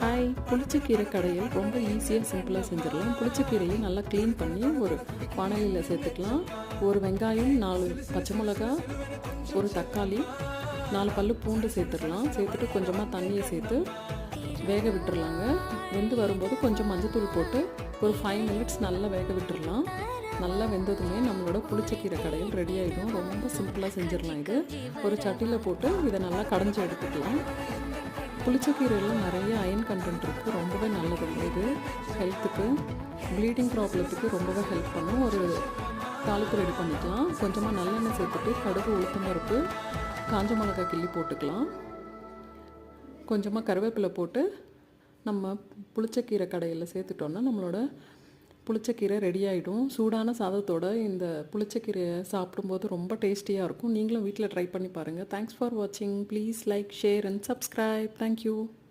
Hi புளிச்சக்கீரை கடையில் ரொம்ப ஈஸியாக சிம்பிளாக செஞ்சிடலாம். புளிச்சக்கீரையை நல்லா க்ளீன் பண்ணி ஒரு பானையில் சேர்த்துக்கலாம். ஒரு வெங்காயம் நாலு பச்சை மிளகா ஒரு தக்காளி நாலு பல்லு பூண்டு சேர்த்துடலாம். சேர்த்துட்டு கொஞ்சமாக தண்ணியை சேர்த்து வேக விட்டுடலாங்க வெந்து வரும்போது கொஞ்சம் மஞ்சத்தூள் போட்டு ஒரு ஃபைவ் மினிட்ஸ் நல்லா வேக விட்டுடலாம் நல்லா வெந்ததுமே நம்மளோட புளிச்சக்கீரை கடையில் ரெடி ஆகிடும் ரொம்ப சிம்பிளாக செஞ்சிடலாம் இது. ஒரு சட்டியில் போட்டு இதை நல்லா கடைஞ்சி எடுத்துக்கலாம். புளிச்சக்கீரையில் நிறைய அயன் கண்டென்ட் இருக்குது ரொம்பவே நல்லது. இது ஹெல்த்துக்கு ப்ளீடிங் ப்ராப்ளத்துக்கு ரொம்பவே ஹெல்ப் பண்ணும். ஒரு தாளிப்பு ரெடி பண்ணிக்கலாம். கொஞ்சமாக நல்லெண்ணெய் சேர்த்துட்டு கடுகு உளுத்தம்பருப்பு காஞ்ச மிளகாய் கிள்ளி போட்டுக்கலாம். கொஞ்சமாக கருவேப்பிலை போட்டு நம்ம புளிச்சக்கீரை கடையில் சேர்த்துட்டோன்னா நம்மளோட புளிச்சக்கீரை ரெடி ஆகிடும் சூடான சாதத்தோட இந்த புளிச்சக்கீரையை சாப்பிடும்போது ரொம்ப டேஸ்டியாக இருக்கும். நீங்களும் வீட்டில் ட்ரை பண்ணி பாருங்கள் தேங்க்ஸ் ஃபார் வாட்சிங் please like share and subscribe thank you